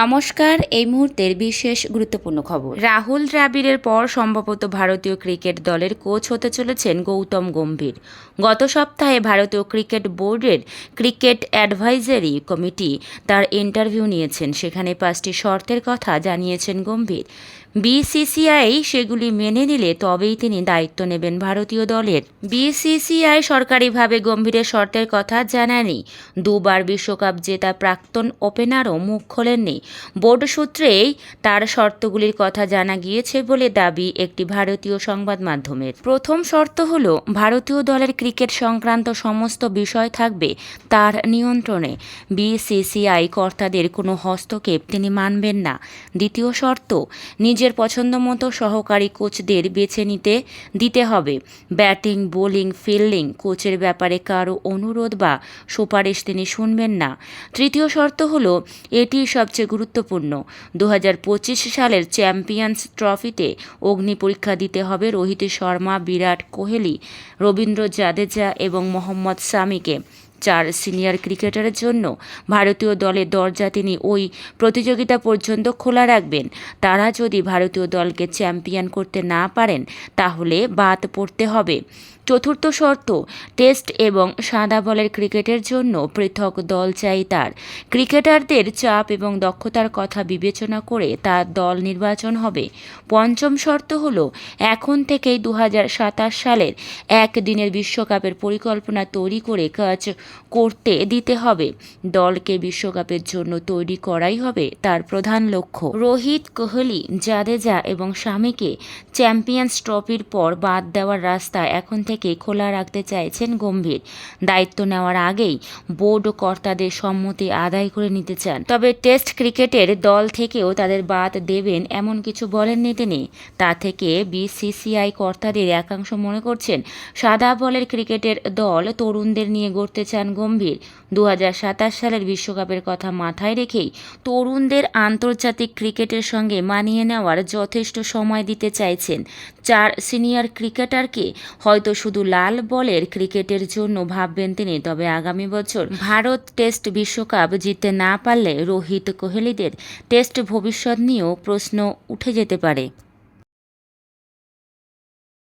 নমস্কার, এই মুহূর্তের বিশেষ গুরুত্বপূর্ণ খবর। রাহুল দ্রাবিড়ের পর সম্ভবত ভারতীয় ক্রিকেট দলের কোচ হতে চলেছেন গৌতম গম্ভীর। গত সপ্তাহে ভারতীয় ক্রিকেট বোর্ডের ক্রিকেট অ্যাডভাইজারি কমিটি তার ইন্টারভিউ নিয়েছেন। সেখানে পাঁচটি শর্তের কথা জানিয়েছেন গম্ভীর। বিসিসিআই সেগুলি মেনে নিলে তবেই তিনি দায়িত্ব নেবেন ভারতীয় দলের। বিসিসিআই সরকারিভাবে গম্ভীরের শর্তের কথা জানায়নি। দুবার বিশ্বকাপ জেতা প্রাক্তন ওপেনারও মুখ খোলেননি। বোর্ড সূত্রেই তার শর্তগুলির কথা জানা গিয়েছে বলে দাবি একটি ভারতীয় সংবাদ মাধ্যমের। প্রথম শর্ত হল, ভারতীয় দলের ক্রিকেট সংক্রান্ত সমস্ত বিষয় থাকবে তার নিয়ন্ত্রণে। বিসিসিআই কর্তাদের কোনো হস্তক্ষেপ তিনি মানবেন না। দ্বিতীয় শর্ত নিজের পছন্দ মতো সহকারী কোচদের বেছে নিতে দিতে হবে। ব্যাটিং, বোলিং, ফিল্ডিং কোচের ব্যাপারে কারও অনুরোধ বা সুপারিশ তিনি শুনবেন না। তৃতীয় শর্ত হলো, এটি সবচেয়ে গুরুত্বপূর্ণ। দু হাজার পঁচিশ সালের চ্যাম্পিয়ন্স ট্রফিতে অগ্নি পরীক্ষা দিতে হবে রোহিত শর্মা, বিরাট কোহলি, রবীন্দ্র জাদেজা এবং মোহাম্মদ সামিকে। চার সিনিয়র ক্রিকেটারের জন্য ভারতীয় দলের দরজা তিনি ওই প্রতিযোগিতা পর্যন্ত খোলা রাখবেন। তারা যদি ভারতীয় দলকে চ্যাম্পিয়ন করতে না পারেন, তাহলে বাদ পড়তে হবে। চতুর্থ শর্ত, টেস্ট এবং সাদা বলের ক্রিকেটের জন্য পৃথক দল চাই তার। ক্রিকেটারদের চাপ এবং দক্ষতার কথা বিবেচনা করে তার দল নির্বাচন হবে। পঞ্চম শর্ত হল, এখন থেকেই দু হাজার সাতাশ সালের একদিনের বিশ্বকাপের পরিকল্পনা তৈরি করে কাজ করতে দিতে হবে। দলকে বিশ্বকাপের জন্য তৈরি করাই হবে তার প্রধান লক্ষ্য। রোহিত কোহলি, জাদেজা এবং স্বামীকে চ্যাম্পিয়ন্স ট্রফির পর বাদ দেওয়ার রাস্তা এখন থেকে খোলা রাখতে চাইছেন গম্ভীর। দায়িত্ব নেওয়ার আগেই বোর্ড কর্তাদের সম্মতি আদায় করে নিতে চান। তবে টেস্ট ক্রিকেটের দল থেকেও তাদের বাদ দেবেন এমন কিছু বলেননি তিনি। তা থেকে বিসিসিআই কর্তাদের একাংশ মনে করছেন, সাদা বলের ক্রিকেটের দল তরুণদের নিয়ে গড়তে চান গম্ভীর। দু হাজার সাতাশ সালের বিশ্বকাপের কথা মাথায় রেখেই তরুণদের আন্তর্জাতিক ক্রিকেটের সঙ্গে মানিয়ে নেওয়ার যথেষ্ট সময় দিতে চাইছেন। চার সিনিয়র ক্রিকেটারকে হয়তো শুধু লাল বলের ক্রিকেটের জন্য ভাববেন তিনি, তবে আগামী বছর ভারত টেস্ট বিশ্বকাপ জিততে না পারলে রোহিত কোহলিদের টেস্ট ভবিষ্যৎ নিয়েও প্রশ্ন উঠে যেতে পারে।